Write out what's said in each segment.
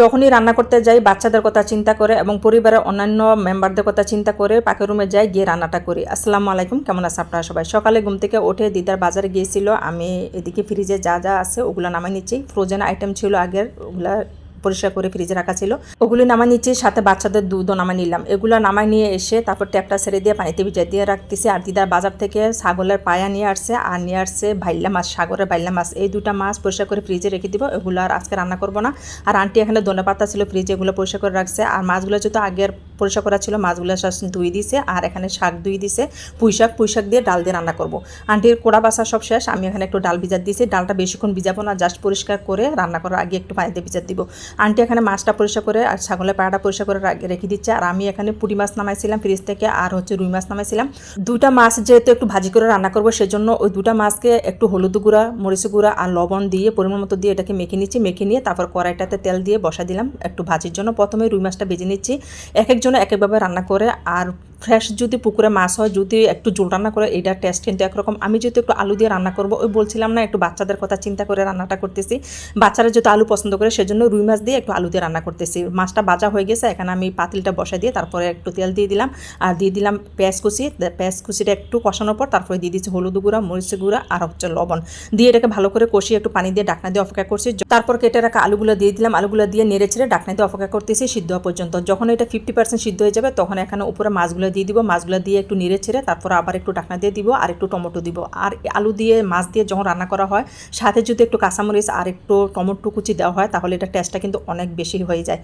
যখনই রান্না করতে যাই, বাচ্চাদের কথা চিন্তা করে এবং পরিবারের অন্যান্য মেম্বারদের কথা চিন্তা করে পাখি রুমে যাই, গিয়ে রান্নাটা করি। আসসালামু আলাইকুম, কেমন আছে আপনারা সবাই? সকালে ঘুম থেকে উঠে দিদার বাজারে গিয়েছিল। আমি এদিকে ফ্রিজে যা যা আছে ওগুলো নামাই নিচ্ছি। ফ্রোজেন আইটেম ছিল আগের, ওগুলা পরিষ্কার করে ফ্রিজে রাখা ছিল। ওগুলি নামাই নিচ্ছি, সাথে বাচ্চাদের দুধও নামা নিলাম। এগুলো নামাই নিয়ে এসে তারপর ট্যাপটা ছেড়ে দিয়ে পানিতে ভিজে দিয়ে রাখতেছি। আর দিদার বাজার থেকে ছাগলের পায়া নিয়ে আসছে, আর নিয়ে আসছে ভাইলা মাছ, সাগরের ভাইলা মাছ। এই দুটা মাছ পরিষ্কার করে ফ্রিজে রেখে দিব, এগুলো আর আজকে রান্না করব না। আর আন্টি এখানে ধনে পাতা ছিল, ফ্রিজে এগুলো পরিষ্কার করে রাখছে। আর মাছগুলো যেহেতু আগের পরিষ্কার করা ছিল, মাছগুলো ধুই দিছে, আর এখানে শাক ধুই দিছে। পুঁই শাক পুঁই শাক দিয়ে ডাল দিয়ে রান্না করব। আন্টির কোড়া বাসা সব শেষ, আমি এখানে একটু ডাল ভিজা দিয়েছি ডালটা বেশিক্ষণ ভিজাবো না, জাস্ট পরিষ্কার করে রান্না করার আগে একটু পানিতে ভিজার দিব। আন্টি এখানে মাছটা পরিষ্কার করে আর ছাগলের পাড়াটা পরিষ্কার করে রাখ- দিচ্ছে। আর আমি এখানে পুঁটি মাছ নামাইছিলাম, ফ্রিজ থেকে, আর হচ্ছে রুই মাছ নামাইছিলাম। দুটা মাছ যেহেতু একটু ভাজি করে রান্না করব, সেজন্য ওই দুটা মাছকে একটু হলুদ গুঁড়া মরিচ গুঁড়া আর লবণ দিয়ে পরিমাণ মতো দিয়ে এটাকে মেখে নিচ্ছি, মেখে নিয়ে তারপর কড়াইটাতে তেল দিয়ে বসা দিলাম একটু ভাজির জন্য। প্রথমে রুই মাছটা ভেজে নিচ্ছি। এক একজনে এক একভাবে রান্না করে, আর ফ্রেশ যদি পুকুরে মাছ হয়, যদি একটু জোল রান্না করে এইটার টেস্ট কিন্তু একরকম। আমি যেহেতু একটু আলু দিয়ে রান্না করব, ওই বলছিলাম না, একটু বাচ্চাদের কথা চিন্তা করে রান্নাটা করতেছি। বাচ্চারা যেহেতু আলু পছন্দ করে, সেজন্য রুই মাছ দিয়ে একটু আলু দিয়ে রান্না করতেছি। মাছটা বাজা হয়ে গেছে, এখানে আমি পাতিলটা বসা দিয়ে তারপরে একটু তেল দিয়ে দিলাম। আর দিয়ে দিলাম পেঁয়াজ কুচি। পেঁয়াজ কুচিটা একটু কষানোর পর তারপরে দিয়ে দিচ্ছি হলুদ গুঁড়া, মরিচ গুঁড়া আর হচ্ছে লবণ। দিয়ে এটাকে ভালো করে কষিয়ে একটু পানি দিয়ে ডাকনা দিয়ে অপেক্ষা করছি। তারপর কেটে রাখা আলুগুলো দিয়ে দিলাম। আলুগুলো দিয়ে নেড়ে ছেড়ে ডাকনা দিয়ে অপেক্ষা করতেছি সিদ্ধ হওয়া পর্যন্ত। যখন এটা ফিফটি পার্সেন্ট সিদ্ধ হয়ে যাবে, তখন এখানে উপরে মাছগুলো দিয়ে দিব, মাছগুলো দিয়ে একটু নেড়ে ছেড়ে তারপর আবার একটু ডাকনা দিয়ে দিব আর একটু টমেটো দিব। আর আলু দিয়ে, মাছ দিয়ে যখন রান্না করা হয়, সাথে যদি একটু কাঁচামরিচ আর একটু টমেটো কুচি দেওয়া হয়, তাহলে এটা টেস্টটা কিন্তু অনেক বেশি হয়ে যায়।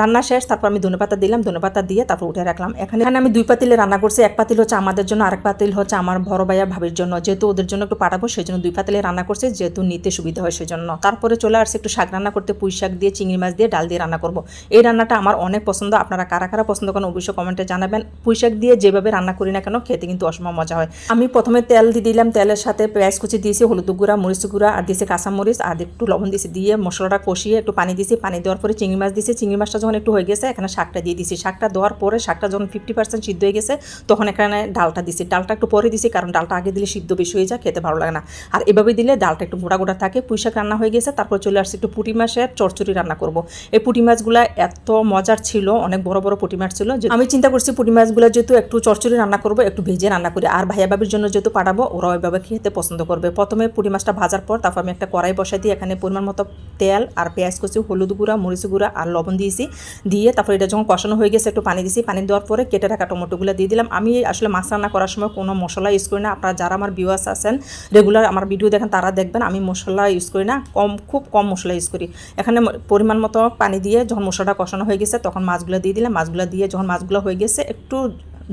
রান্না শেষ, তারপর আমি ধনেপাতা দিলাম ধনেপাতা দিয়ে তারপর উঠে রাখলাম। এখানে এখানে আমি দুই পাতিলে রান্না করছি, এক পাতিল হচ্ছে আমাদের জন্য, আরেক পাতিল হচ্ছে আমার বড় ভাইয়া ভাবির জন্য। যেহেতু ওদের জন্য একটু পাঠাবো সেই জন্য দুই পাতিলে রান্না করছি, যেহেতু নিতে সুবিধা হয় সেজন্য। তারপরে চলে আসছে একটু শাক রান্না করতে, পুঁই শাক দিয়ে, চিংড়ি মাছ দিয়ে, ডাল দিয়ে রান্না করব। এই রান্নাটা আমার অনেক পছন্দ, আপনারা কারা কারা পছন্দ করেন অবশ্যই কমেন্টে জানাবেন। পুঁই শাক দিয়ে যেভাবে রান্না করি না কেন, খেতে কিন্তু অসময় মজা হয়। আমি প্রথমে তেল দিয়ে দিলাম, তেলের সাথে পেঁয়াজ কুচি দিয়েছি, হলুদ গুঁড়া, মরিচ গুঁড়া, আর দিয়েছি কাঁচামরিচ, আর একটু লবণ দিয়েছি দিয়ে মশলাটা কষিয়ে একটু পানি দিয়েছি, পানি দেওয়ার পরে চিংড়ি মাছ দিয়েছি। চিংড়ি মাছটা যখন একটু হয়ে গেছে, এখানে শাকটা দিয়ে দিয়েছি। শাকটা দেওয়ার পরে শাকটা যখন ফিফটি পার্সেন্ট সিদ্ধ হয়ে গেছে, তখন এখানে ডালটা দিয়েছি। ডালটা একটু পরে দিয়েছি, কারণ ডালটা আগে দিলে সিদ্ধ বেশি হয়ে যায়, খেতে ভালো লাগে না। আর এভাবে দিলে ডালটা একটু গোটা গোটা থাকে, পুঁই শাক রান্না হয়ে গেছে, তারপর চলে আসছে একটু পুঁটি মাছের চচ্চড়ি রান্না করব। এই পুঁটি মাছগুলো এত মজার ছিল, অনেক বড় বড় পুঁটি মাছ ছিল আমি চিন্তা করছি পুঁটি মাছগুলো যেহেতু একটু চচ্চড়ি রান্না করব, একটু ভেজে রান্না করি। আর ভাইয়া বাবির জন্য যেহেতু পাঠাবো ওরা ওইভাবে খেতে পছন্দ করবে। প্রথমে পুঁটি মাছটা ভাজার পর তারপর আমি একটা কড়াই বসাই দিয়ে এখানে পরিমাণ মতো তেল আর পেঁয়াজ কুচি, হলুদ গুঁড়া, মরিচ গুঁড়া আর লবণ দিয়েছি। দিয়ে তারপর এটা যখন কষানো হয়ে গেছে, একটু পানি দিয়েছি পানি দেওয়ার পরে কেটে রাখা টমেটোগুলো দিয়ে দিলাম। আমি আসলে মাছ রান্না করার সময় কোনো মশলা ইউজ করি না। আপনারা যারা আমার ভিউয়ার্স আছেন রেগুলার আমার ভিডিও দেখেন, তারা দেখবেন আমি মশলা ইউজ করি না। কম, খুব কম মশলা ইউজ করি। এখানে পরিমাণ মতো পানি দিয়ে যখন মশলাটা কষানো হয়ে গেছে, তখন মাছগুলো দিয়ে দিলাম। মাছগুলো দিয়ে যখন মাছগুলো হয়ে গেছে, একটু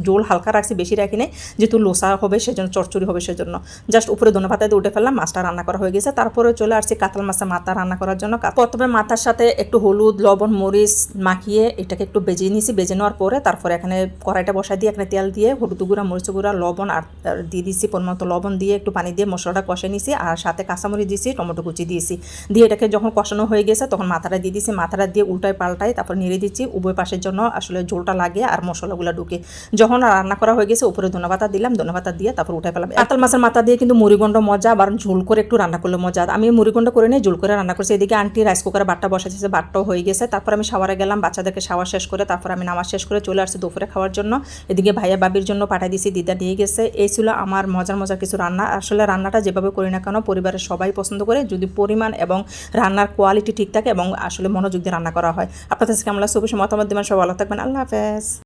জোল হালকা রাখছি, বেশি রাখি নাই, যেহেতু লোসা হবে সেজন্য, চচ্চড়ি হবে সেজন্য। জাস্ট উপরে ধনে পাতায় উঠে ফেললাম, মাছটা রান্না করা হয়ে গেছে। তারপরে চলে আসছি কাতল মাছের মাথা রান্না করার জন্য। প্রথমে মাথার সাথে একটু হলুদ, লবণ, মরিচ মাখিয়ে এটাকে একটু বেজে নিয়েছি বেজে নেওয়ার পরে তারপরে এখানে কড়াইটা বসাই দিয়ে এখানে তেল দিয়ে হলুদ গুঁড়া, মরিচ গুঁড়া, লবণ আর আর দিয়ে দিয়েছি পরিমাণ লবণ দিয়ে একটু পানি দিয়ে মশলাটা কষে নিয়েছি আর সাথে কাঁচামরিচ দিয়েছি টমেটো কুচি দিয়েছি। দিয়ে এটাকে যখন কষানো হয়ে গেছে তখন মাথাটা দিয়ে দিয়েছি মাথাটা দিয়ে উল্টায় পাল্টায় তারপর নেড়ে দিচ্ছি। উভয় পাশের জন্য আসলে ঝোলটা লাগে আর মশলাগুলো ঢুকে। যখন রান্না করা হয়ে গেছে, উপরে ধনেপাতা দিলাম, ধনেপাতা দিয়ে তারপর উঠে পেলাম। কাতাল মাছের মাথা দিয়ে কিন্তু মুড়িগন্ড মজা, আবার ঝোল করে একটু রান্না করলে মজা। আমি মুড়িগন্ড করে নিয়ে ঝোল করে রান্না করছি। এদিকে আন্টি রাইস কুকারে বাট্টা বসাইছে বাট্টাও হয়ে গেছে। তারপর আমি শাওয়ারে গেলাম, বাচ্চাদেরকে শাওয়ার শেষ করে তারপর আমি নামাজ শেষ করে চলে আসছি দুপুরে খাওয়ার জন্য। এদিকে ভাইয়া বাবির জন্য পাঠাই দিয়েছি দিদা নিয়ে গেছে। এই ছিল আমার মজার মজার কিছু রান্না। আসলে রান্নাটা যেভাবে করি না কেন, পরিবারের সবাই পছন্দ করে। যদি পরিমাণ এবং রান্নার কোয়ালিটি ঠিক থাকে এবং আসলে মনোযোগ দিয়ে রান্না করা হয়। আপনাদের কাছে কেমন লাগছে? অবশ্যই মতামত দেবেন। সব ভালো থাকবেন। আল্লাহ হাফেজ।